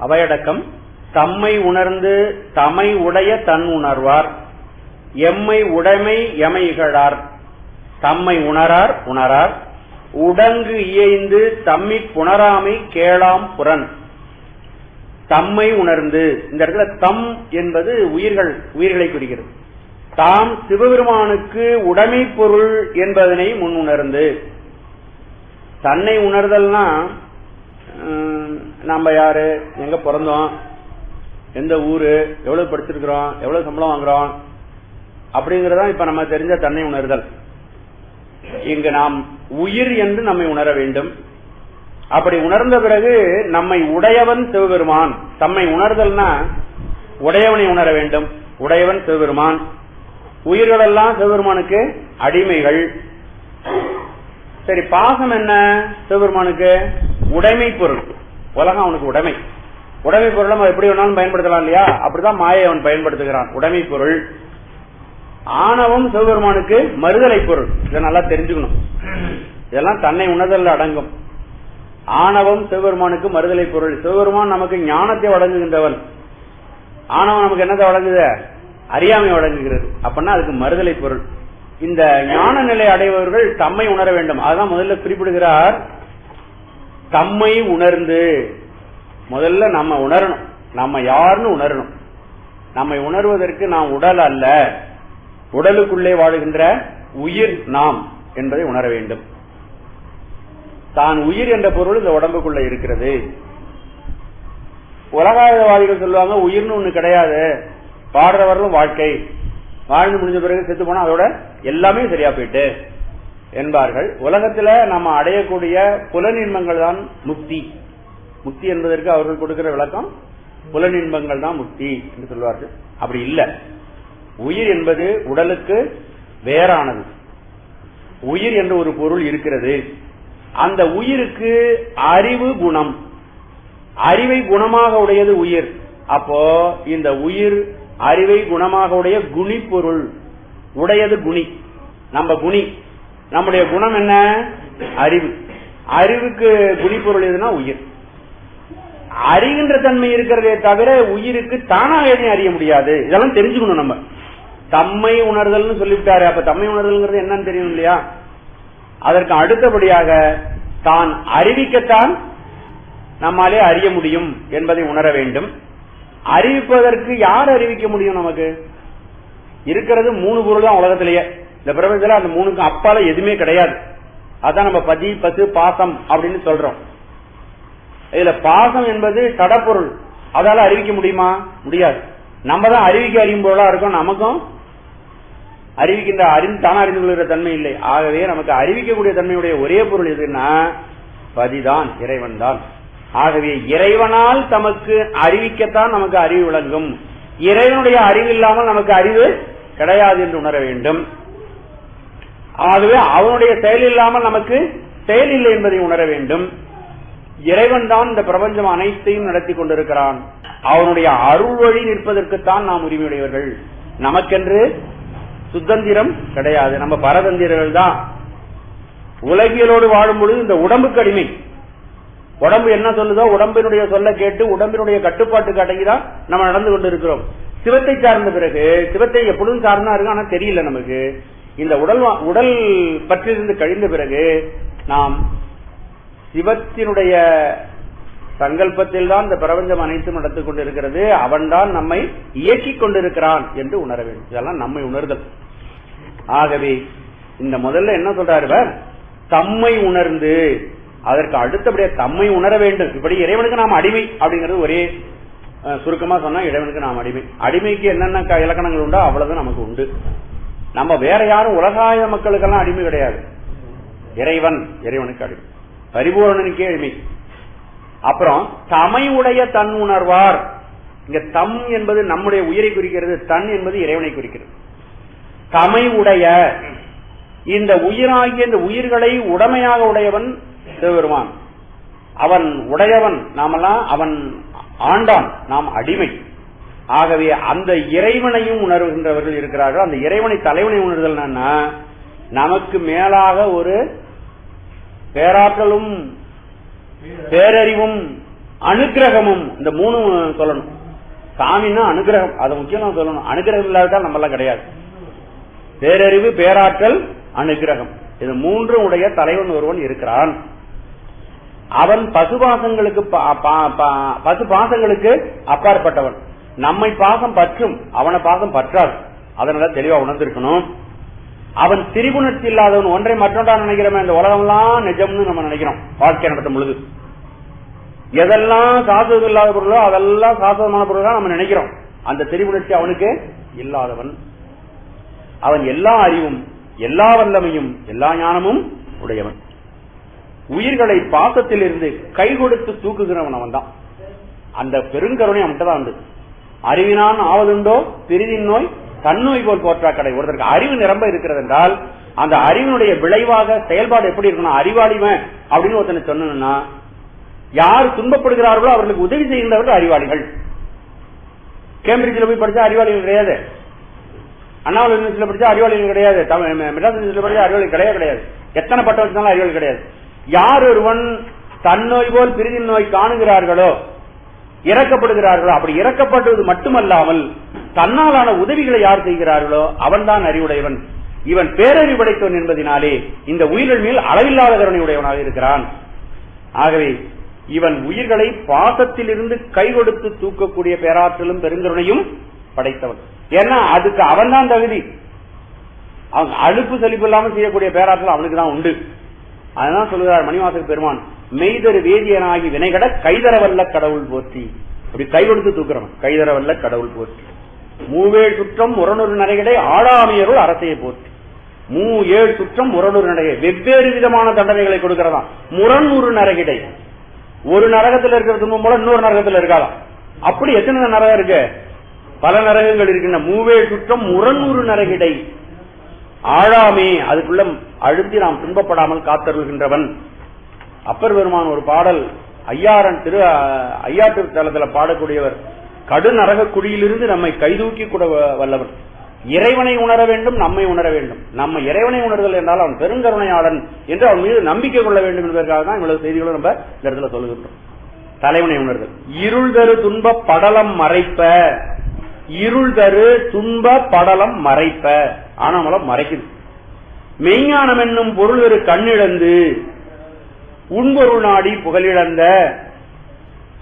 அவையடக்கம் தம்மை உணர்ந்து தமை உடைய தன் உணர்வார் எம்மை உடைமை எமை இகழார். தம்மை உணரார் உணரார். உடங்கு இயைந்து தம்மி புணராமை கேளாம் புறன். தம்மை உணர்ந்து இந்த இடத்துல தம் என்பது உயிர்கள் உயிர்களை குறிக்கிறது. தாம் சிவபெருமானுக்கு உடைமை பொருள் என்பதனை முன் உணர்ந்து தன்னை உணர்தல்னா நம்ம யாரு? எங்க பிறந்தோம்? எந்த ஊரு? எவ்வளவு படிச்சிருக்கிறோம்? எவ்வளவு சம்பளம் வாங்குறோம்? அப்படிங்கறதா இப்ப நம்ம தெரிஞ்ச தன்னை உணர்தல். இங்கு நாம் உயிர் என்று நம்மை உணர வேண்டும். அப்படி உணர்ந்த பிறகு நம்மை உடையவன் சிவபெருமான். தம்மை உணர்தல்னா உடையவனை உணர வேண்டும். உடையவன் சிவபெருமான். உயிர்களெல்லாம் சிவபெருமானுக்கு அடிமைகள். சரி பாசம் என்ன சிவபெருமானுக்கு? உடைமை பொருள். உலகம் அவனுக்கு உடைமை. உடைமை பொருள் நம்ம எப்படி வேணாலும் பயன்படுத்தலாம் இல்லையா? அப்படிதான் மாயை அவன் பயன்படுத்துகிறான். உடைமை பொருள். ஆணவம் சிவபெருமானுக்கு மறுதலை பொருள். இதை நல்லா தெரிஞ்சுக்கணும். இதெல்லாம் தன்னை உணர்தல் அடங்கும். ஆணவம் சிவபெருமானுக்கு மறுதலை பொருள். சிவபெருமான் நமக்கு ஞானத்தை வழங்குகின்றவன். ஆணவம் நமக்கு என்னத்தை வழங்குது? அறியாமை வழங்குகிறது. அப்படின்னா அதுக்கு மறுதலை பொருள். இந்த ஞான நிலை அடைபவர்கள் தம்மை உணர வேண்டும். அதுதான் முதல்ல குறிப்பிடுகிறார். தம்மை உணர்ந்து. முதல்ல நம்ம உணரணும். நம்ம யாருன்னு உணரணும். நம்மை உணர்வதற்கு நாம் உடல் அல்ல. உடலுக்குள்ளே வாழுகின்ற உயிர் நாம் என்பதை உணர வேண்டும். தான் உயிர் என்ற பொருள் இந்த உடம்புக்குள்ள இருக்கிறது. உலகாயவாதிகள் சொல்லுவாங்க உயிர்னு ஒண்ணு கிடையாது. பாடுறவர்களும் வாழ்க்கை. வாழ்ந்து முடிஞ்ச பிறகு செத்து போனா அதோட எல்லாமே சரியா போயிட்டு. என்பார்கள். உலகத்துல நம்ம அடையக்கூடிய புலனின்பங்கள் தான் முக்தி. முக்தி என்பதற்கு அவர்கள் கொடுக்கிற விளக்கம் புலனின்பங்கள் தான் முக்தி என்று சொல்வார்கள். அப்படி இல்லை. உயிர் என்பது உடலுக்கு வேறானது. உயிர் என்ற ஒரு பொருள் இருக்கிறது. அந்த உயிருக்கு அறிவு குணம். அறிவை குணமாக உடையது உயிர். அப்போ இந்த உயிர் அறிவை குணமாக உடைய குணி பொருள். உடையது குணி. நம்ம குணி. நம்முடைய குணம் என்ன? அறிவு. அறிவுக்கு குணி பொருள் எதுனா உயிர். அறிகின்ற தன்மை இருக்கிறதே தவிர உயிருக்கு தானாக எதையும் அறிய முடியாது. இதெல்லாம் தெரிஞ்சுக்கணும் நம்ம. தம்மை உணர்தல்னு சொல்லிவிட்டாரு அப்ப தம்மை உணர்தல்ங்கிறது என்னன்னு தெரியும் இல்லையா? அதற்கு அடுத்தபடியாக தான் அறிவிக்கத்தான் நம்மாலே அறிய முடியும் என்பதை உணர வேண்டும். அறிவிப்பதற்கு யார் அறிவிக்க முடியும் நமக்கு? இருக்கிறது மூணு பொருள் தான் உலகத்திலேயே. இந்த பிரபஞ்சத்துல அந்த மூணுக்கும் அப்பால எதுவுமே கிடையாது. அதான் நம்ம பதி பசு பாசம் அப்படின்னு சொல்றோம். இதுல பாசம் என்பது தடப்பொருள். அதால அறிவிக்க முடியுமா? முடியாது. நம்ம தான் அறிவிக்க அறியும் பொருளா இருக்கோம். நமக்கும் அறிவிக்கின்ற அறிந்து தானே அறிந்து கொள்கிற தன்மை இல்லை. ஆகவே நமக்கு அறிவிக்கக்கூடிய தன்மையுடைய ஒரே பொருள் எதுன்னா பதிதான் இறைவன் தான். ஆகவே இறைவனால் தமக்கு அறிவிக்கத்தான் நமக்கு அறிவு விளங்கும். இறைவனுடைய அறிவு இல்லாமல் நமக்கு அறிவு கிடையாது என்று உணர வேண்டும். ஆகவே அவனுடைய செயல் இல்லாமல் நமக்கு செயல் இல்லை என்பதை உணர வேண்டும். இறைவன் தான் இந்த பிரபஞ்சம் அனைத்தையும் நடத்தி கொண்டிருக்கிறான். அவனுடைய அருள் வழி நிற்பதற்குத்தான் நாம் உரிமையுடையவர்கள். நமக்கென்று சுதந்திரம் கிடையாது. நம்ம பரதந்திரர்கள் தான். உலகியலோடு வாழும் பொழுது இந்த உடம்புக்கு கடிமை உடம்பு என்ன சொல்லுதோ உடம்பினுடைய சொல்ல கேட்டு உடம்பினுடைய கட்டுப்பாட்டுக்கு அடங்கிதான் நம்ம நடந்து கொண்டு இருக்கிறோம் சிவத்தை சார்ந்த பிறகு சிவத்தை எப்பொழுதும் சார்ந்தா இருக்கு ஆனா தெரியல நமக்கு. இந்த உடல் உடல் பற்றிலிருந்து கழிந்த பிறகு நாம் சிவத்தினுடைய சங்கல்பத்தில் தான் இந்த பிரபஞ்சம் அனைத்தும் நடந்து கொண்டிருக்கிறது. அவன்தான் நம்மை இயக்கிக் கொண்டிருக்கிறான் என்று உணர வேண்டும். இதெல்லாம் நம்மை உணர்தல். ஆகவே இந்த முதல்ல என்ன சொல்றாரு தம்மை உணர்ந்து அதற்கு அடுத்தபடியே தம்மை உணர வேண்டும். இப்படி இறைவனுக்கு நாம் அடிமை அப்படிங்கிறது ஒரே சுருக்கமா சொன்னா இறைவனுக்கு நாம் அடிமை. அடிமைக்கு என்னென்ன க- இலக்கணங்கள் உண்டோ அவ்வளவுதான் நமக்கு உண்டு. நம்ம வேற யாரும் உலகாய மக்களுக்கெல்லாம் அடிமை கிடையாது. இறைவன் இறைவனுக்கு அடிமை. பரிபூரணனுக்கே அடிமை. அப்புறம் தமை உடைய தன் உணர்வார். இங்க தம் என்பது நம்முடைய உயிரை குறிக்கிறது தன் என்பது இறைவனை குறிக்கிறது. தமை உடைய இந்த உயிராகிய இந்த உயிர்களை உடமையாக உடையவன் சிவபெருமான். அவன் உடையவன் நாமெல்லாம் அவன் ஆண்டான் நாம் அடிமை. ஆகவே அந்த இறைவனையும் உணர்கின்றவர்கள் இருக்கிறார்கள். அந்த இறைவனை தலைவனை உணர்தல் என்னன்னா நமக்கு மேலாக ஒரு பேராற்றலும் பேரறிவும் அனுக்கிரகமும் இந்த மூணு சொல்லணும். சாமின்னா அனுகிரகம் அதை முக்கியம் சொல்லணும். அனுகிரகம் இல்லாவிட்டால் நம்மளாம் கிடையாது. பேரறிவு பேராற்றல் அனுகிரகம் இது மூன்று உடைய தலைவன் ஒருவன் இருக்கிறான். அவன் பசுபாசங்களுக்கு ப- ப- பசு பாசங்களுக்கு அப்பாற்பட்டவன். நம்மை பாசம் பற்றும் அவனை பாகம் பற்றாது. அதனால தெளிவா உணர்ந்திருக்கணும். அவன் திரிபுணர்ச்சி இல்லாதவன் ஒன்றை மற்றொன்றா நினைக்கிறவன் இந்த உலகம்லாம் நிஜம்னு நம்ம நினைக்கிறோம் வாழ்க்கை நடத்தும் பொழுது. எதெல்லாம் சாதகம் இல்லாத பொருளோ அதெல்லாம் சாஸ்வதமான பொருளா நம்ம நினைக்கிறோம். அந்த திரிபுணர்ச்சி அவனுக்கு இல்லாதவன். அவன் எல்லா அறிவும் எல்லா வல்லமையும் எல்லா ஞானமும் உடையவன். உயிர்களை பாசத்தில் இருந்து கை கொடுத்து தூக்குகிறவன் அவன் தான் அந்த பெருங்கருணை அவன்கிட்ட தான் இருந்தது அறிவினான் ஆவதுண்டோ? பிரிதின் நோய்? தன்னோய் போல் போற்றா கடை ஒருத்தருக்கு அறிவு நிரம்ப இருக்கிறது என்றால் அந்த அறிவினுடைய விளைவாக செயல்பாடு எப்படி இருக்கணும் அறிவாளிவன் அப்படின்னு ஒருத்தனை சொன்னா யார் துன்பப்படுகிறார்களோ அவர்களுக்கு உதவி செய்கின்றவர்கள் அறிவாளிகள். கேம்பிரிட்ஜில் போய் படிச்சா அறிவாளிகள் கிடையாது. அண்ணா யூனிவர்சிட்டியில் படிச்சா அறிவாளிகள் கிடையாது. மெட்ராஸ் யூனிவர்சிட்டியில் படிச்சா அறிவாளி கிடையாது கிடையாது. எத்தனை பட்டம் வச்சாலும் அறிவாளி கிடையாது. யார் ஒருவன் தன்னோய் போல் பிரிதின் நோய் காணுகிறார்களோ இறக்கப்படுகிறார்களோ அப்படி இறக்கப்படுவது மட்டுமல்லாமல் தன்னாலான உதவிகளை யார் செய்கிறார்களோ அவன்தான் அறிவுடையவன். இவன் பேரறிவு படைத்தவன் என்பதினாலே இந்த உயிர்கள் மேல் அளவில்லாத கருணை உடையவனாக இருக்கிறான். ஆகவே இவன் உயிர்களை பாசத்திலிருந்து கை கொடுத்து தூக்கக்கூடிய பேராற்றலும் பெருங்கருணையும் படைத்தவன். ஏன்னா அதுக்கு அவன் தான் தகுதி. அவன் அழுப்பு செழிப்பு இல்லாமல் செய்யக்கூடிய பேராற்றல் அவனுக்கு தான் உண்டு. அதுதான் சொல்கிறார் மணிவாசக பெருமான். மெய்தரு வேதியனாகி வினைகட கைதரவல்ல கடவுள் போற்றி. அப்படி கை கொடுத்து தூக்குறவன். கைதரவல்ல கடவுள் போற்றி. மூவேழ் சுற்றம் முரணொரு நடைகளை ஆளாமையருள் அரசையை போற்றி. மூ ஏழு சுற்றம் முரணொரு நரகை வெவ்வேறு விதமான தண்டனைகளை கொடுக்கிறதா? முரண் ஒரு நரகிடை. ஒரு நரகத்தில் இருக்கிற துன்பம் போல இன்னொரு நரகத்தில் இருக்காதாம் அப்படி எத்தனை நரகம் இருக்கு? பல நரகங்கள் இருக்கின்ற மூவே சுற்றம் முரணூறு நரகிடை. ஆழாமே அதுக்குள்ள அழுத்தி நாம் துன்பப்படாமல் காத்தருள்கின்றவன். அப்பர் பெருமான் ஒரு பாடல் ஐயாரன் திரு ஐயாற்று தளத்துல பாடக்கூடியவர் கடு நரக குழியிலிருந்து நம்மை கைதூக்கி கூட வ- இறைவனை உணர வேண்டும் நம்மை உணர வேண்டும். நம்ம இறைவனை உணர்தல் என்றால் அவன் பெருங்கருணையாளன் என்று அவன் மீது நம்பிக்கை கொள்ள வேண்டும் என்பதற்காக தான் இவ்வளவு செய்திகளும் நம்ம இந்த இடத்துல சொல்லுகின்றோம். தலைவனை உணர்தல். இருள் தரு துன்ப படலம் மறைப்ப. இருள் தரு துன்ப படலம் மறைப்ப. ஆனாமலம் மறைக்குது மெய்ஞானம் என்னும் பொருள் ஒரு கண்ணிழந்து உண்பொருள் நாடி புகழிழந்த.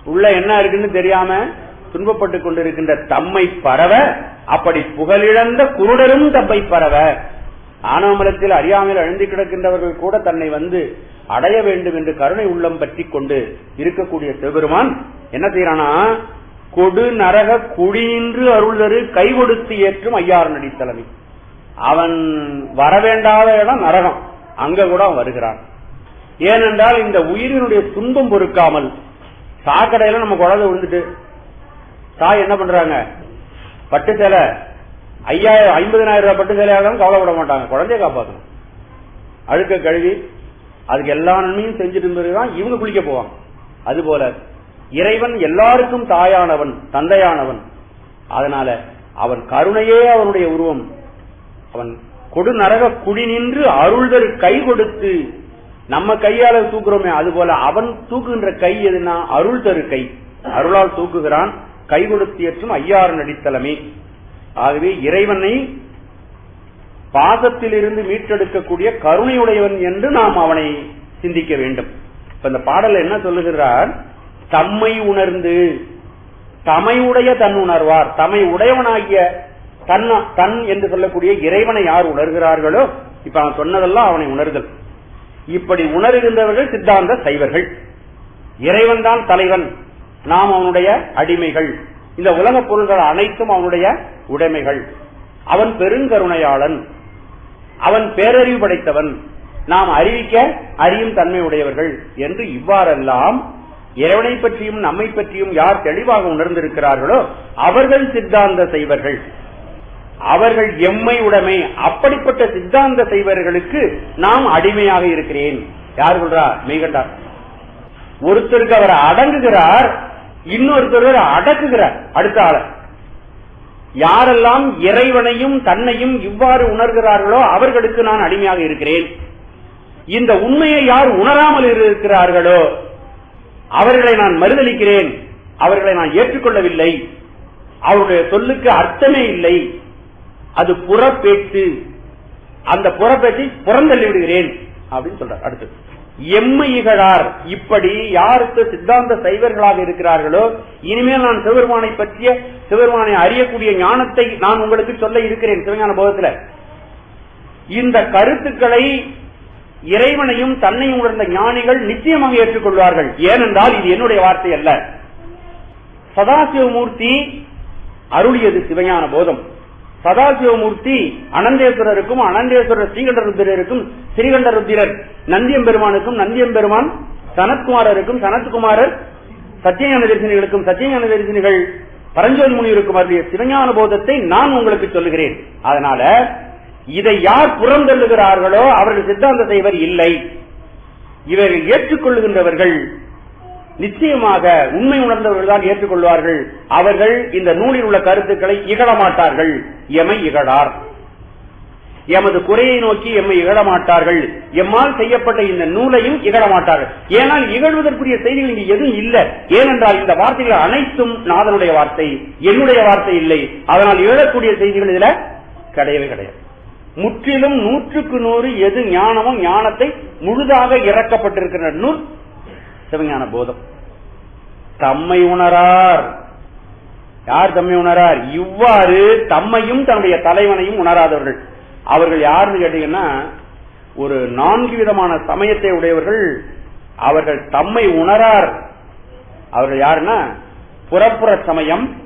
உள்ள என்ன இருக்குன்னு தெரியாம துன்பப்பட்டுக் கொண்டிருக்கின்ற தம்மை பரவ அப்படி புகழிழந்த குருடரும் தம்மை பரவ. ஆனாமலத்தில் அறியாமல் அழுந்தி கிடக்கின்றவர்கள் கூட தன்னை வந்து அடைய வேண்டும் என்று கருணை உள்ளம் பற்றி கொண்டு இருக்கக்கூடிய சிவபெருமான் என்ன செய்யறானா கொடு நரக குடியின்று அருள்தரு கை கொடுத்து ஏற்றும் ஐயாறு நடித்தலைமை அவன் வரவேண்டாத இடம் நரகம். அங்க கூட அவன் வருகிறான். ஏனென்றால் இந்த உயிரினுடைய துன்பம் பொறுக்காமல் சாக்கடையில நம்ம குழந்தை விழுந்துட்டு தாய் என்ன பண்றாங்க? பட்டு சேலை ஐயாயிரம் ஐம்பதனாயிரம் ரூபாய் பட்டு சேலையாலும் கவலைப்பட மாட்டாங்க. குழந்தைய காப்பாற்றணும் அழுக்க கழுவி அதுக்கு எல்லா நன்மையும் செஞ்சுட்டு இருந்ததுதான் இவங்க குளிக்க போவாங்க. அதுபோல இறைவன் எல்லாருக்கும் தாயானவன் தந்தையானவன். அதனால அவன் கருணையே அவனுடைய உருவம். அவன் கொடு நரக குடி நின்று அருள்தரு கை கொடுத்து நம்ம கையால தூக்குறோமே அதுபோல அவன் தூக்குகின்ற கை எதுனா அருள் தரு கை. அருளால் தூக்குகிறான் கை கொடுத்தியற்றும் ஐயாறு நடித்தலமே. ஆகவே இறைவனை பாதத்திலிருந்து மீட்டெடுக்கக்கூடிய கருணையுடையவன் என்று நாம் அவனை சிந்திக்க வேண்டும். இப்ப இந்த பாடல என்ன சொல்லுகிறார்? தம்மை உணர்ந்து தமை உடைய தன் உணர்வார். தமை உடையவனாகிய தன் தன் என்று சொல்லக்கூடிய இறைவனை யார் உணர்கிறார்களோ இப்ப அவன் சொன்னதெல்லாம் அவனை உணர்தல். இப்படி உணர்கின்றவர்கள் சித்தாந்த சைவர்கள். இறைவன் தான் தலைவன். நாம் அவனுடைய அடிமைகள். இந்த உலக பொருள்கள் அனைத்தும் அவனுடைய உடைமைகள். அவன் பெருங்கருணையாளன். அவன் பேரறிவு படைத்தவன். நாம் அறிவிக்க அறியும் தன்மை உடையவர்கள் என்று இவ்வாறெல்லாம் இறைவனை பற்றியும் நம்மை பற்றியும் யார் தெளிவாக உணர்ந்திருக்கிறார்களோ அவர்கள் சித்தாந்த செய்வர்கள் அவர்கள் எம்மை உடைமை அப்படிப்பட்ட சித்தாந்த செய்வர்களுக்கு நாம் அடிமையாக இருக்கிறேன். யார் சொல்றா? மெய்கண்டார் ஒருத்தருக்கு அவர் அடங்குகிறார் இன்னொருத்தர் அடக்குகிறார். அடுத்த ஆள. யாரெல்லாம் இறைவனையும் தன்னையும் இவ்வாறு உணர்கிறார்களோ அவர்களுக்கு நான் அடிமையாக இருக்கிறேன். இந்த உண்மையை யார் உணராமல் இருக்கிறார்களோ அவர்களை நான் மறுதளிக்கிறேன் அவர்களை நான் ஏற்றுக்கொள்ளவில்லை. அவருடைய சொல்லுக்கு அர்த்தமே இல்லை. அது புறப்பேச்சு. அந்த புறப்பேச்சை புறந்தள்ளி விடுகிறேன் அப்படின்னு சொல்றார். அடுத்து எம்மை இகழார். இப்படி யாருக்கு சித்தாந்த சைவர்களாக இருக்கிறார்களோ இனிமேல் நான் சிவபெருமானை பற்றிய சிவபெருமானை அறியக்கூடிய ஞானத்தை நான் உங்களுக்கு சொல்ல இருக்கிறேன் சிவஞான போதத்துல. இந்த கருத்துக்களை இறைவனையும் தன்னையும் உணர்ந்த ஞானிகள் நிச்சயமாக ஏற்றுக்கொள்வார்கள். ஏனென்றால் இது என்னுடைய வார்த்தை அல்ல. சதாசிவமூர்த்தி அருளியது சிவஞான போதம். சதாசிவமூர்த்தி அனந்தேஸ்வரருக்கும் அனந்தேஸ்வரர் ஸ்ரீகண்டருத்திரருக்கும் ஸ்ரீகண்டருத்திரர் நந்தியம்பெருமானுக்கும் நந்தியம்பெருமான் சனத்குமாரருக்கும் சனத்குமாரர் சத்தியஞான தரிசனிகளுக்கும் சத்தியஞான தரிசனிகள் பரஞ்சோதி முனிவருக்கும் அருளிய சிவஞான போதத்தை நான் உங்களுக்கு சொல்லுகிறேன். அதனால இதை யார் புறந்தள்ளுகிறார்களோ அவர்கள் சித்தாந்த செய்வர் இல்லை. இவர்கள் ஏற்றுக்கொள்ளுகின்றவர்கள். நிச்சயமாக உண்மை உணர்ந்தவர்கள் தான் ஏற்றுக்கொள்வார்கள். அவர்கள் இந்த நூலில் உள்ள கருத்துக்களை இகழ மாட்டார்கள். எமை இகழார். எமது குறையை நோக்கி எம்மை இகழ மாட்டார்கள். எம்மால் செய்யப்பட்ட இந்த நூலையும் இகழமாட்டார்கள் ஏனால் இகழ்வதற்குரிய செய்திகள் இங்கு எதுவும் இல்லை. ஏனென்றால் இந்த வார்த்தைகள் அனைத்தும் நாதனுடைய வார்த்தை என்னுடைய வார்த்தை இல்லை. அதனால் இகழக்கூடிய செய்திகள் இதுல கிடையவே கிடையாது. முற்றிலும் நூற்றுக்கு நூறு எது ஞானமும் ஞானத்தை முழுதாக இறக்கப்பட்டிருக்கிற நூல் சிவஞான போதம். தம்மை உணரார். யார் தம்மை உணரார்? இவ்வாறு தம்மையும் தன்னுடைய தலைவனையும் உணராதவர்கள். அவர்கள் யாருன்னு கேட்டீங்கன்னா ஒரு நான்கு விதமான சமயத்தை உடையவர்கள் அவர்கள் தம்மை உணரார். அவர்கள் யாருன்னா புறப்புற சமயம்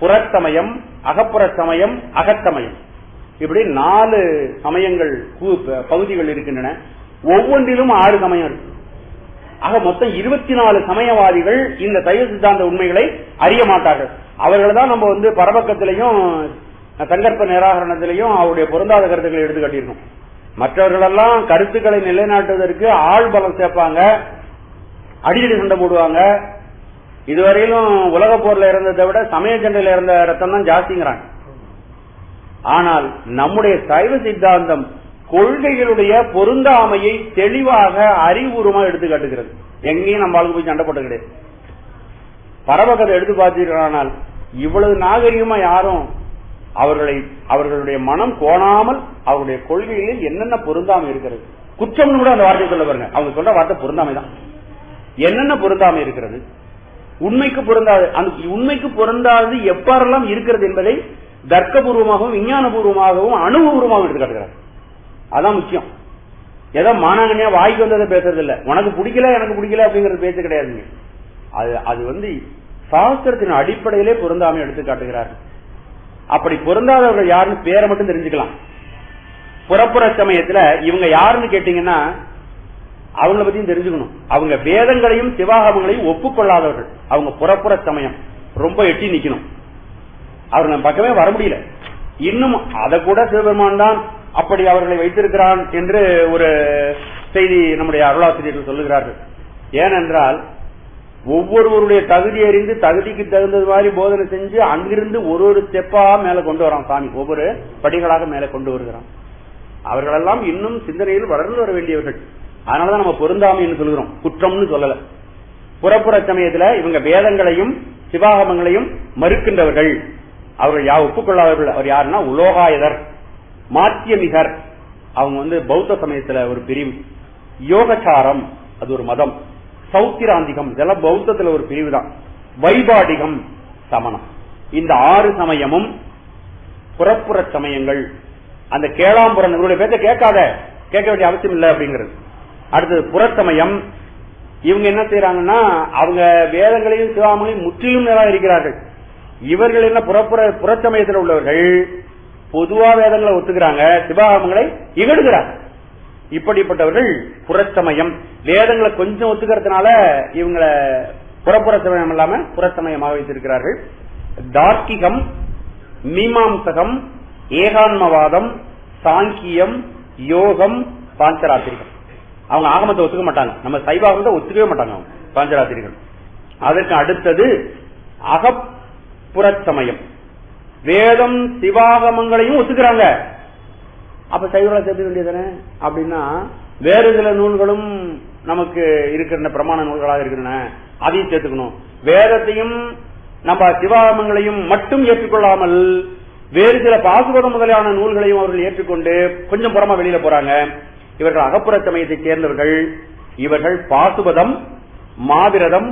புறச்சமயம் அகப்புற சமயம் அகத்தமயம். இப்படி நாலு சமயங்கள் கு- பகுதிகள் இருக்கின்றன. ஒவ்வொன்றிலும் ஆறு சமயம் இருக்கு. ஆக மொத்தம் இருபத்தி நாலு சமயவாதிகள் இந்த சைவ சித்தாந்த உண்மைகளை அறிய மாட்டார்கள். அவர்களை தான் நம்ம வந்து பரபக்கத்திலையும் சங்கற்ப நிராகரணத்திலையும் அவருடைய பொருந்தாத கருத்துக்களை எடுத்து காட்டியிருக்கோம். மற்றவர்களெல்லாம் கருத்துக்களை நிலைநாட்டுவதற்கு ஆள் பலம் சேர்ப்பாங்க அடிக்கடி சண்டை போடுவாங்க. இதுவரையிலும் உலக போர்ல இருந்ததை விட சமய சண்டையில் இருந்த ரத்தம் தான் ஜாஸ்திங்கிறாங்க. ஆனால் நம்முடைய சைவ சித்தாந்தம் கொள்கைகளுடைய பொருந்தாமையை தெளிவாக அறிவுபூர்வமாக எடுத்து காட்டுகிறது. எங்கேயும் நம்ம ஆளுக்கு போய் சண்டை போட்டு கிடையாது. பரவகத்தை எடுத்து பார்த்தீர்களானால் இவ்வளவு நாகரிகமா யாரும் அவர்களை அவர்களுடைய மனம் கோணாமல் அவருடைய கொள்கைகளில் என்னென்ன பொருந்தாமை இருக்கிறது? குற்றம்னு கூட அந்த வார்த்தை சொல்ல பாருங்க. அவங்க சொல்ற வார்த்தை பொருந்தாமை தான். என்னென்ன பொருந்தாமை இருக்கிறது? உண்மைக்கு பொருந்தாது அந்த உண்மைக்கு பொருந்தாது எப்பாறெல்லாம் இருக்கிறது என்பதை தர்க்கபூர்வமாகவும் விஞ்ஞானபூர்வமாகவும் அணுபூர்வமாகவும் எடுத்து காட்டுகிறார். அதான் முக்கியம். ஏதோ மானாங்கனியா வாய்க்கு வந்ததை பேசுறது இல்ல உனக்கு பிடிக்கல எனக்கு பிடிக்கல அப்படிங்கறது பேச்சு கிடையாதுங்க. அது அது வந்து சாஸ்திரத்தின் அடிப்படையிலே பொருந்தாமை எடுத்து காட்டுகிறார் அப்படி பொருந்தாதவர்கள் யாருன்னு பேரை மட்டும் தெரிஞ்சுக்கலாம். புறப்புற சமயத்துல இவங்க யாருன்னு கேட்டீங்கன்னா அவங்கள பத்தியும் தெரிஞ்சுக்கணும். அவங்க வேதங்களையும் சிவாகமங்களையும் ஒப்புக்கொள்ளாதவர்கள். அவங்க புறப்புற சமயம். ரொம்ப எட்டி நிக்கணும். அவர் நம்ம பக்கமே வர முடியல. இன்னும் அதை கூட சிவபெருமான் தான் அப்படி அவர்களை வைத்திருக்கிறான் என்று ஒரு செய்தி நம்முடைய அருளாசிரியர்கள் சொல்லுகிறார்கள். ஏனென்றால் ஒவ்வொருவருடைய தகுதி அறிந்து தகுதிக்கு தகுந்தது மாதிரி போதனை செஞ்சு அங்கிருந்து ஒரு ஒரு ஸ்டெப்பா மேல கொண்டு வரான் சாமி. ஒவ்வொரு படிகளாக மேல கொண்டு வருகிறான். அவர்களெல்லாம் இன்னும் சிந்தனையில் வளர்ந்து வர வேண்டியவர்கள். அதனாலதான் நம்ம பொருந்தாமைன்னு சொல்லுகிறோம் சொல்கிறோம். குற்றம்னு சொல்லல. புறப்புற சமயத்துல இவங்க வேதங்களையும் சிவாகமங்களையும் மறுக்கின்றவர்கள். அவர்கள் யா ஒப்புக்கொள்ளாதவர்கள். அவர் யாருன்னா உலோகாயதர். மாத்தியமிகர். அவங்க வந்து பௌத்த சமயத்துல ஒரு பிரிவு. யோகச்சாரம் அது ஒரு மதம். சௌத்திராந்திகம் இதெல்லாம் பௌத்தத்துல ஒரு பிரிவு தான் வைபாடிகம் சமணம். இந்த ஆறு சமயமும் புறப்புற சமயங்கள். அந்த கேளாம்புரம் இவருடைய பேச்ச கேட்காத கேட்க வேண்டிய அவசியம் இல்லை அப்படிங்கிறது. அடுத்தது புறச்சமயம் இவங்க என்ன செய்யறாங்கன்னா அவங்க வேதங்களையும் சிவாமலையும் முற்றிலும் நிராகரிக்கிறார்கள். இவர்கள் என்ன புறப்புற புறச்சமயத்தில் உள்ளவர்கள்? பொதுவா வேதங்களை ஒத்துக்கிறாங்க சிவாகமங்களை இகழுகிறார் இப்படிப்பட்டவர்கள் புறச்சமயம். வேதங்களை கொஞ்சம் ஒத்துக்கிறதுனால இவங்களை புறப்புற சமயம் இல்லாம புறச்சமயமாக வைத்திருக்கிறார்கள். தார்க்கிகம் மீமாம்சகம் ஏகான்மவாதம் சாங்கியம் யோகம் பாஞ்சராத்திரிகம் அவங்க ஆகமத்தை ஒத்துக்க மாட்டாங்க. நம்ம சைவாகமத்தை ஒத்துக்கவே மாட்டாங்க அவங்க பாஞ்சராத்திரிகள். அதற்கு அடுத்தது அகப்புறச்சமயம் வேதம் சிவாகமங்களையும் ஒத்துக்கிறாங்க. அப்ப சைவர்களை சேர்த்து வேண்டியதானே அப்படின்னா வேறு சில நூல்களும் நமக்கு இருக்கின்ற பிரமாண நூல்களாக இருக்கின்றன. அதையும் சேர்த்துக்கணும். வேதத்தையும் நம்ம சிவாகமங்களையும் மட்டும் ஏற்றுக்கொள்ளாமல் வேறு சில பாசுபதம் முதலான நூல்களையும் அவர்கள் ஏற்றுக்கொண்டு கொஞ்சம் புறமா வெளியில போறாங்க. இவர்கள் அகப்புற சமயத்தை சேர்ந்தவர்கள். இவர்கள் பாசுபதம் மாவிரதம்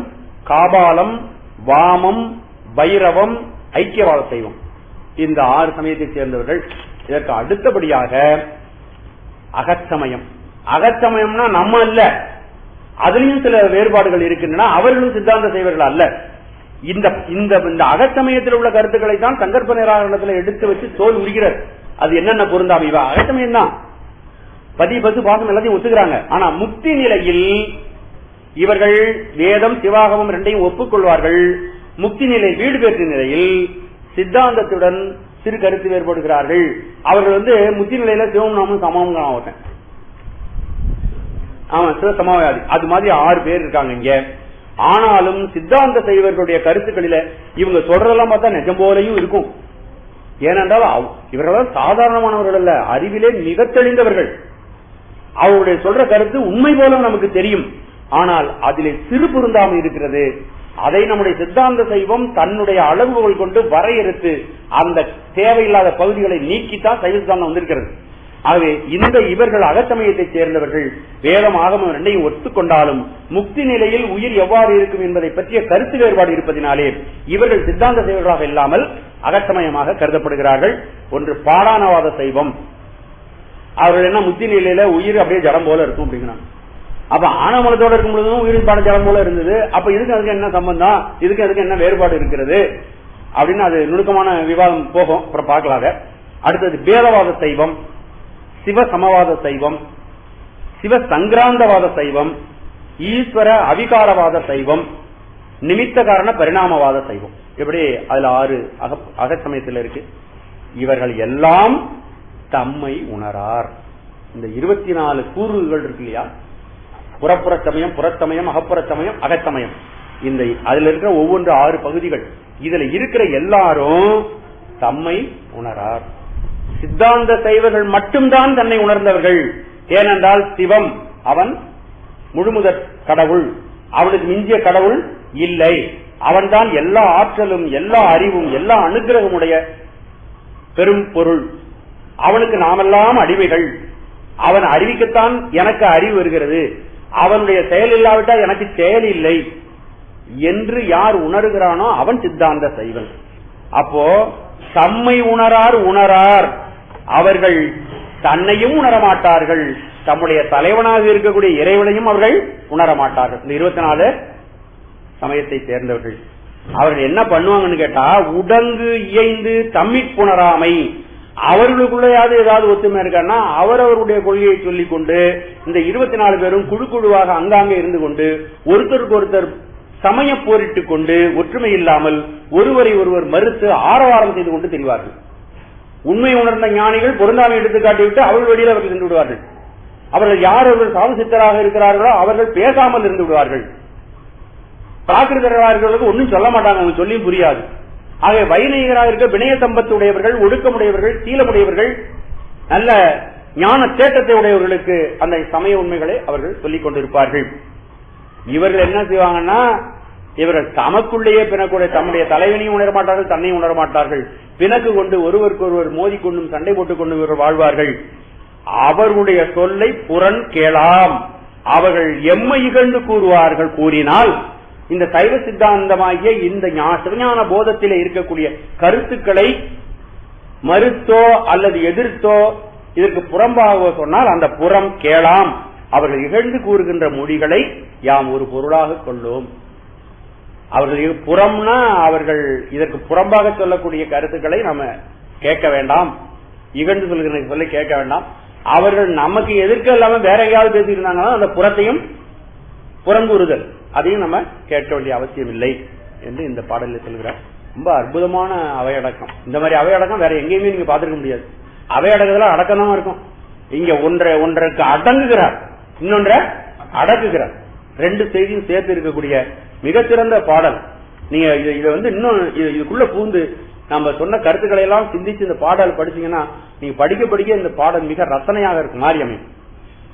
காபாலம் வாமம் பைரவம் ஐக்கியவாத செய்வோம் இந்த ஆறு சமயத்தை சேர்ந்தவர்கள். இதற்கு அடுத்தபடியாக அகச்சமயம் அகச்சமயம்னா நம்ம அல்ல. அதுலயும் சில வேறுபாடுகள் இருக்கின்றன. அவர்களும் சித்தாந்த செய்வர்கள் அல்ல. இந்த இந்த இந்த அகச்சமயத்தில் உள்ள கருத்துக்களை தான் சங்கற்ப நிராகரணத்தில் எடுத்து வச்சு தோல் உரிகிறார் அது என்னென்ன பொருந்தாம? இவ அகச்சமயம் தான். பதி பசு பாசம் எல்லாத்தையும் ஒத்துக்கிறாங்க. ஆனா முக்தி நிலையில் இவர்கள் வேதம் சிவாகமம் ரெண்டையும் ஒப்புக்கொள்வார்கள். முக்தி நிலை வீடு பெற்ற நிலையில் சித்தாந்தத்துடன் சிறு கருத்து வேறுபடுகிறார்கள். அவர்கள் வந்து முத்தி நிலையில சிவம் நாமும் சமம் ஆமா சிவ சமாவாதி. அது மாதிரி ஆறு பேர் இருக்காங்க இங்க. ஆனாலும் சித்தாந்த செய்வர்களுடைய கருத்துக்களில இவங்க சொல்றதெல்லாம் பார்த்தா நிஜம் போலையும் இருக்கும். ஏனென்றால் அவ்- இவர்கள் சாதாரணமானவர்கள் அல்ல. அறிவிலே மிக தெளிந்தவர்கள். அவருடைய சொல்ற கருத்து உண்மை போல நமக்கு தெரியும். ஆனால் அதிலே சிறு பொருந்தாமல் இருக்கிறது. அதை நம்முடைய சித்தாந்த சைவம் தன்னுடைய அளவுகோல் கொண்டு வரையறுத்து அந்த தேவையில்லாத பகுதிகளை நீக்கித்தான் சைவ சித்தாந்தம் வந்திருக்கிறது. ஆகவே இந்த இவர்கள் அகச்சமயத்தை சேர்ந்தவர்கள் வேதம் ஆகமம் ரெண்டையும் ஒத்துக்கொண்டாலும் முக்தி நிலையில் உயிர் எவ்வாறு இருக்கும் என்பதை பற்றிய கருத்து வேறுபாடு இருப்பதினாலே இவர்கள் சித்தாந்த செய்வர்களாக இல்லாமல் அகச்சமயமாக கருதப்படுகிறார்கள். ஒன்று பாடானவாத சைவம். அவர்கள் என்ன முத்தி நிலையில உயிர் அப்படியே ஜடம் போல இருக்கும் அப்படிங்கிறாங்க. அப்ப ஆனமலத்தோட இருக்கும் பொழுதும் உயிரின் பாட போல இருந்தது. அப்ப இதுக்கு அதுக்கு என்ன சம்பந்தம்? இதுக்கு அதுக்கு என்ன வேறுபாடு இருக்கிறது? அப்படின்னு அது நுணுக்கமான விவாதம் போகும். அப்புறம் பார்க்கலாம் அடுத்தது பேதவாத சைவம் சிவ சமவாத சைவம் சிவ சங்கிராந்தவாத சைவம் ஈஸ்வர அவிகாரவாத சைவம் நிமித்த காரண பரிணாமவாத சைவம். எப்படி? அதுல ஆறு அக அகச்சமயத்தில் இருக்கு. இவர்கள் எல்லாம் தம்மை உணரார். இந்த இருபத்தி நாலு கூறுகள் இருக்கு இல்லையா? புறப்புறத்தமயம் புறத்தமயம் அகப்புறத்தமயம் அகத்தமயம் இந்த அதுல இருக்கிற ஒவ்வொன்று ஆறு பகுதிகள். இதுல இருக்கிற எல்லாரும் தம்மை உணரார். சித்தாந்த சைவர்கள் மட்டும்தான் தன்னை உணர்ந்தவர்கள். ஏனென்றால் சிவம் அவன் முழுமுதற் கடவுள். அவனுக்கு மிஞ்சிய கடவுள் இல்லை. அவன்தான் எல்லா ஆற்றலும் எல்லா அறிவும் எல்லா அனுகிரகமுடைய பெரும் பொருள். அவனுக்கு நாமெல்லாம் அடிமைகள். அவன் அறிவிக்கத்தான் எனக்கு அறிவு வருகிறது. அவனுடைய செயல் இல்லாவிட்டால் எனக்கு செயல் இல்லை. என்று யார் உணர்கிறானோ அவன் சித்தாந்த சைவன். அப்போ தம்மை உணரார் உணரார். அவர்கள் தன்னையும் உணரமாட்டார்கள். தம்முடைய தலைவனாக இருக்கக்கூடிய இறைவனையும் அவர்கள் உணரமாட்டார்கள். இந்த இருபத்தி நாலு சமயத்தை சேர்ந்தவர்கள். அவர்கள் என்ன பண்ணுவாங்கன்னு கேட்டா உடங்கு இயைந்து தம்மிப்புணராமை அவர்களுக்குள்ளேயாவது ஏதாவது ஒத்துமை இருக்கான்னா அவரவருடைய கொள்கையை சொல்லிக் கொண்டு இந்த இருபத்தி நாலு பேரும் குழு குழுவாக அங்காங்கே இருந்து கொண்டு ஒருத்தருக்கு ஒருத்தர் சமய போரிட்டுக் கொண்டு ஒற்றுமை இல்லாமல் ஒருவரை ஒருவர் மறுத்து ஆரவாரம் செய்து கொண்டு தெரிவார்கள். உண்மை உணர்ந்த ஞானிகள் பொருந்தாமை எடுத்து காட்டிவிட்டு அவர்கள் வெளியில் அவர்கள் சென்று விடுவார்கள். அவர்கள் யார் அவர்கள் சாது சித்தராக இருக்கிறார்களோ அவர்கள் பேசாமல் இருந்து விடுவார்கள். பிராகிருதர்களுக்கு ஒன்றும் சொல்ல மாட்டாங்க அவங்க சொல்லியும் புரியாது. ஆகவே வைநீகராக இருக்க வினய சம்பத்து உடையவர்கள் ஒடுக்கமுடையவர்கள் சீலமுடையவர்கள் நல்ல ஞான தேட்டத்தை உடையவர்களுக்கு அந்த சமய உண்மைகளை அவர்கள் சொல்லிக் கொண்டிருப்பார்கள். இவர்கள் என்ன செய்வாங்கன்னா இவர்கள் தமக்குள்ளேயே பிணக்கூடிய தம்முடைய தலைவனையும் உணரமாட்டார்கள் தன்னையும் உணரமாட்டார்கள் பிணக்கு கொண்டு ஒருவருக்கு ஒருவர் மோதிக்கொண்டும் சண்டை போட்டுக் கொண்டு இவர்கள் வாழ்வார்கள். அவர்களுடைய சொல்லை புறன் கேளாம். அவர்கள் எம்மை இகழ்ந்து கூறுவார்கள் கூறினால் இந்த சைவ சித்தாந்தமாகிய இந்த சிவஞான போதத்திலே இருக்கக்கூடிய கருத்துக்களை மறுத்தோ அல்லது எதிர்த்தோ இதற்கு புறம்பாக சொன்னால் அந்த புறம் கேளாம். அவர்கள் இகழ்ந்து கூறுகின்ற மொழிகளை யாம் ஒரு பொருளாக கொள்ளும். அவர்கள் புறம்னா அவர்கள் இதற்கு புறம்பாக சொல்லக்கூடிய கருத்துக்களை நம்ம கேட்க வேண்டாம். இகழ்ந்து சொல்கிற சொல்லி கேட்க வேண்டாம். அவர்கள் நமக்கு எதிர்க்க இல்லாம வேற எங்கேயாவது பேசியிருந்தாங்கன்னா அந்த புறத்தையும் புறங்கூறுதல். அதையும் நம்ம கேட்க வேண்டிய அவசியம் இல்லை என்று இந்த பாடலில் சொல்கிறார். ரொம்ப அற்புதமான அவையடக்கம். இந்த மாதிரி அவையடக்கம் வேற எங்கேயுமே நீங்க பாத்துருக்க முடியாது. அவையடக்கத்துல அடக்கம் தான் இருக்கும். இங்க ஒன்றை ஒன்றைக்கு அடங்குகிறார். இன்னொன்ற அடக்குகிறார். ரெண்டு செய்தியும் சேர்த்து இருக்கக்கூடிய மிகச்சிறந்த பாடல். நீங்க இதை வந்து இன்னும் இது- இதுக்குள்ள பூந்து நம்ம சொன்ன கருத்துக்களை எல்லாம் சிந்திச்சு இந்த பாடல் படிச்சீங்கன்னா நீங்க படிக்க படிக்க இந்த பாடல் மிக ரசனையாக இருக்கும். மாறி அமையும்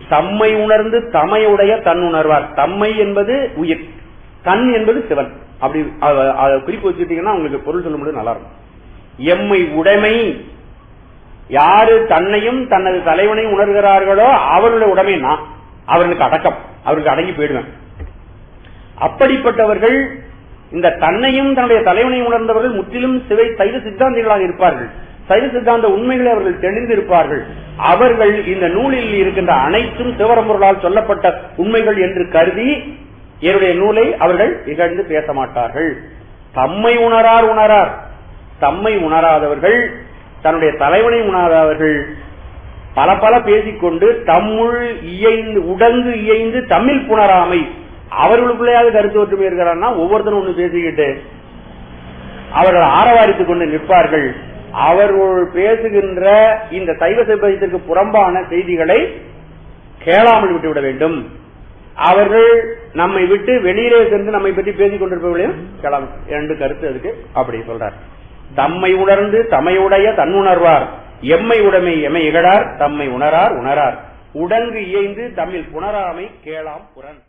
தம்மை உணர்ந்து தமையுடைய தன் உணர்வார். தம்மை என்பது உயிர். தன் என்பது சிவன். அப்படி அதை குறிப்பு வச்சுட்டீங்கன்னா உங்களுக்கு பொருள் சொல்ல முடியும் நல்லா இருக்கும் எம்மை உடைமை யாரு தன்னையும் தனது தலைவனையும் உணர்கிறார்களோ அவருடைய உடைமை நான். அவர்களுக்கு அடக்கம். அவருக்கு அடங்கி போயிடுவேன். அப்படிப்பட்டவர்கள் இந்த தன்னையும் தன்னுடைய தலைவனையும் உணர்ந்தவர்கள் முற்றிலும் சிவை சைவ சித்தாந்திகளாக இருப்பார்கள். சைவ சித்தாந்த உண்மைகளை அவர்கள் தெளிந்திருப்பார்கள் அவர்கள் இந்த நூலில் இருக்கின்ற அனைத்தும் சிவரம்பொருளால் சொல்லப்பட்ட உண்மைகள் என்று கருதி என்னுடைய நூலை அவர்கள் இகழ்ந்து பேச மாட்டார்கள். தம்மை உணரார் உணரார். தம்மை உணராதவர்கள் தன்னுடைய தலைவனை உணராதவர்கள். பல பல பேசிக்கொண்டு தம்முள் இயைந்து உடங்கு இயைந்து தமிழ் புணராமை. அவர்களுக்குள்ளேயாவது கருத்து ஒற்றுமை இருக்கிறான்னா ஒவ்வொருத்தரும் ஒண்ணு பேசிக்கிட்டு அவர்கள் ஆரவாரித்துக் கொண்டு நிற்பார்கள். அவர்கள் பேசுகின்ற இந்த சைவ சிப்பத்திற்கு புறம்பான செய்திகளை கேளாமல் விட்டுவிட வேண்டும். அவர்கள் நம்மை விட்டு வெளியிலே சென்று நம்மை பற்றி பேசிக் கொண்டிருப்பவர்களையும் கேளாமல் இரண்டு கருத்து அதுக்கு அப்படி சொல்றார். தம்மை உணர்ந்து தமையுடைய தன்னுணர்வார். எம்மை உடைமை எமை இகழார். தம்மை உணரார் உணரார். உடங்கு இயைந்து தம்மில் புணராமை கேளாம் புறன்.